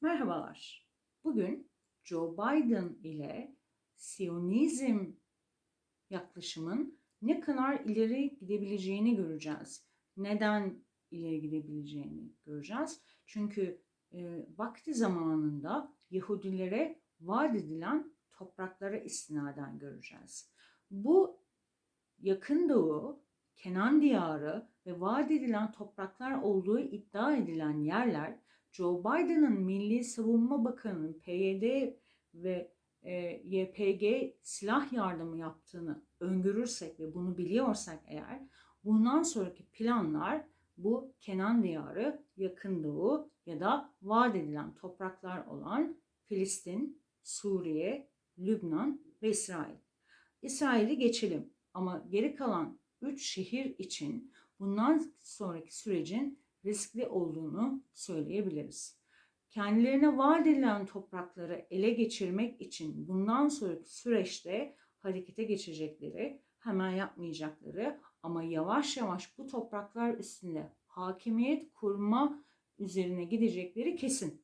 Merhabalar. Bugün Joe Biden ile Siyonizm yaklaşımın ne kadar ileri gidebileceğini göreceğiz. Neden ileri gidebileceğini göreceğiz. Çünkü e, vakti zamanında Yahudilere vaat edilen topraklara istinaden göreceğiz. Bu yakın doğu, Kenan diyarı ve vaat edilen topraklar olduğu iddia edilen yerler Joe Biden'ın Milli Savunma Bakanı'nın PYD ve e, YPG silah yardımı yaptığını öngörürsek ve bunu biliyorsak eğer bundan sonraki planlar bu Kenan Diyarı, Yakın Doğu ya da vaat edilen topraklar olan Filistin, Suriye, Lübnan ve İsrail. İsrail'i geçelim ama geri kalan 3 şehir için bundan sonraki sürecin riskli olduğunu söyleyebiliriz. Kendilerine vaat edilen toprakları ele geçirmek için bundan sonraki süreçte harekete geçecekleri, hemen yapmayacakları ama yavaş yavaş bu topraklar üstünde hakimiyet kurma üzerine gidecekleri kesin.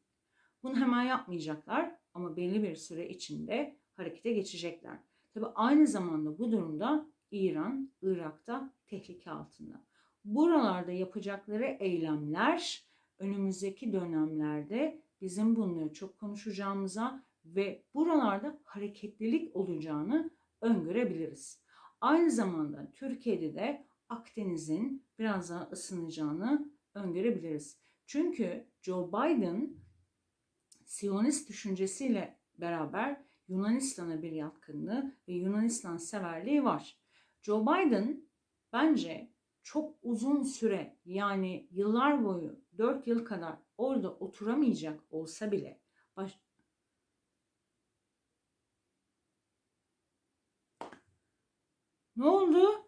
Bunu hemen yapmayacaklar ama belli bir süre içinde harekete geçecekler. Tabi aynı zamanda bu durumda İran, Irak'ta tehlike altında. Buralarda yapacakları eylemler önümüzdeki dönemlerde bizim bunları çok konuşacağımıza ve buralarda hareketlilik olacağını öngörebiliriz. Aynı zamanda Türkiye'de de Akdeniz'in biraz daha ısınacağını öngörebiliriz. Çünkü Joe Biden Siyonist düşüncesiyle beraber Yunanistan'a bir yatkınlığı ve Yunanistan severliği var. Joe Biden bence çok uzun süre yani yıllar boyu 4 yıl kadar orada oturamayacak olsa bile baş... Ne oldu?